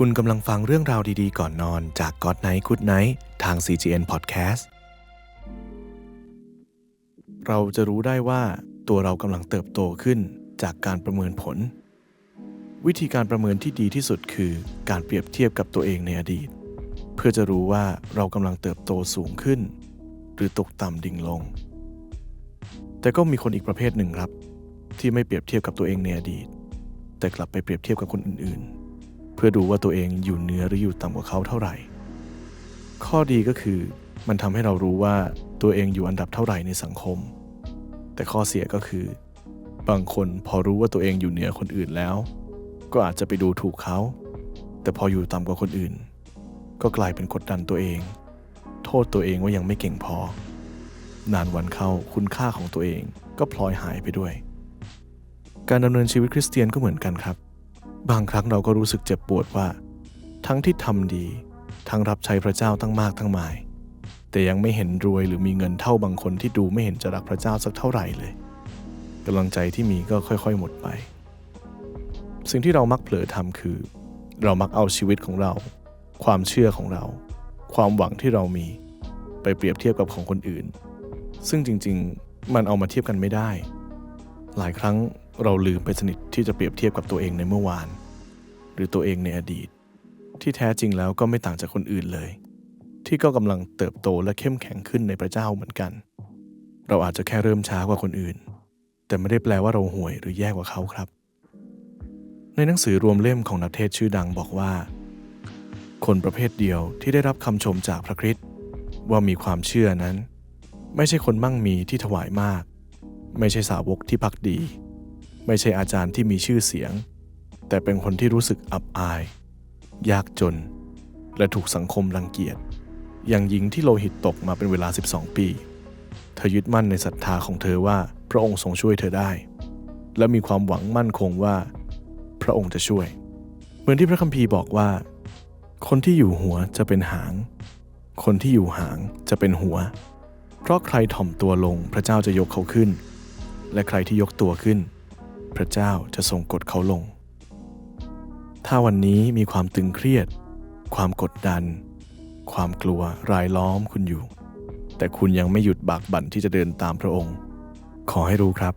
คุณกำลังฟังเรื่องราวดีๆ ก่อนนอนจาก God Night Good Night ทาง CGN Podcast เราจะรู้ได้ว่าตัวเรากำลังเติบโตขึ้นจากการประเมินผล วิธีการประเมินที่ดีที่สุดคือการเปรียบเทียบกับตัวเองในอดีต เพื่อจะรู้ว่าเรากำลังเติบโตสูงขึ้น หรือตกต่ำดิ่งลง แต่ก็มีคนอีกประเภทหนึ่งครับ ที่ไม่เปรียบเทียบกับตัวเองในอดีต แต่กลับไปเปรียบเทียบกับคนอื่นๆ เพื่อดูว่าตัวเองอยู่เหนือหรืออยู่ต่ำกว่าเขาเท่าไหร่ ข้อดีก็คือมันทำให้เรารู้ว่าตัวเองอยู่อันดับเท่าไหร่ในสังคม แต่ข้อเสียก็คือ บางคนพอรู้ว่าตัวเองอยู่เหนือคนอื่นแล้ว ก็อาจจะไปดูถูกเขา แต่พออยู่ต่ำกว่าคนอื่น ก็กลายเป็นกดดันตัวเอง โทษตัวเองว่ายังไม่เก่งพอ นานวันเข้าคุณค่าของตัวเองก็พลอยหายไปด้วย การดำเนินชีวิตคริสเตียนก็เหมือนกันครับ บางครั้งเราก็รู้สึกเจ็บปวดว่า ทั้งที่ทำดี ทั้งรับใช้พระเจ้าทั้งมากทั้งหมาย แต่ยังไม่เห็นรวยหรือมีเงินเท่าบางคนที่ดูไม่เห็นจะรักพระเจ้าสักเท่าไหร่เลยกำลังใจที่มีก็ค่อยๆ หมดไป สิ่งที่เรามักเผลอทำคือ เรามักเอาชีวิตของเรา ความเชื่อของเรา ความหวังที่เรามี ไปเปรียบเทียบกับของคนอื่น ซึ่งจริงๆ มันเอามาเทียบกันไม่ได้ หลายครั้ง เราลืมไปสนิทที่จะเปรียบเทียบกับตัวเองในเมื่อวาน หรือตัวเองในอดีต ที่แท้จริงแล้วก็ไม่ต่างจากคนอื่นเลย ที่ก็กำลังเติบโตและเข้มแข็งขึ้นในพระเจ้าเหมือนกัน เราอาจจะแค่เริ่มช้ากว่าคนอื่น แต่ไม่ได้แปลว่าเราห่วยหรือแย่กว่าเขาครับ ในหนังสือรวมเล่มของนักเทศชื่อดังบอกว่า คนประเภทเดียวที่ได้รับคำชมจากพระคริสต์ว่ามีความเชื่อนั้น ไม่ใช่คนมั่งมีที่ถวายมาก ไม่ใช่สาวกที่พักดี ไม่ใช่อาจารย์ที่มีชื่อเสียง แต่เป็นคนที่รู้สึกอับอาย ยากจน และถูกสังคมรังเกียจ อย่างหญิงที่โลหิตตกมาเป็นเวลา 12 ปี เธอยึดมั่นในศรัทธาของเธอว่าพระองค์ทรงช่วยเธอได้ และมีความหวังมั่นคงว่า พระองค์จะช่วย เหมือนที่พระคัมภีร์บอกว่า คนที่อยู่หัวจะเป็นหาง คนที่อยู่หางจะเป็นหัว เพราะใครถ่อมตัวลงพระเจ้าจะยกเขาขึ้น และใครที่ยกตัวขึ้น พระเจ้าจะทรงกดเขาลง ถ้าวันนี้มีความตึงเครียด ความกดดัน ความกลัวรายล้อมคุณอยู่ แต่คุณยังไม่หยุดบากบั่นที่จะเดินตามพระองค์ ขอให้รู้ครับ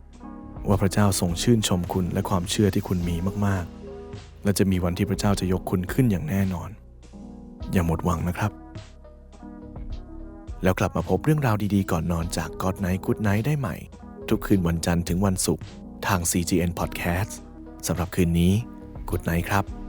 ว่าพระเจ้าทรงชื่นชมคุณและความเชื่อที่คุณมีมากๆ และจะมีวันที่พระเจ้าจะยกคุณขึ้นอย่างแน่นอน อย่าหมดหวังนะครับแล้วกลับมาพบเรื่องราวดีๆ ก่อนนอนจาก God Night Good Night ได้ใหม่ ทุกคืนวันจันทร์ถึงวันศุกร์ ทาง CGN Podcast สำหรับคืนนี้ Good Night ครับ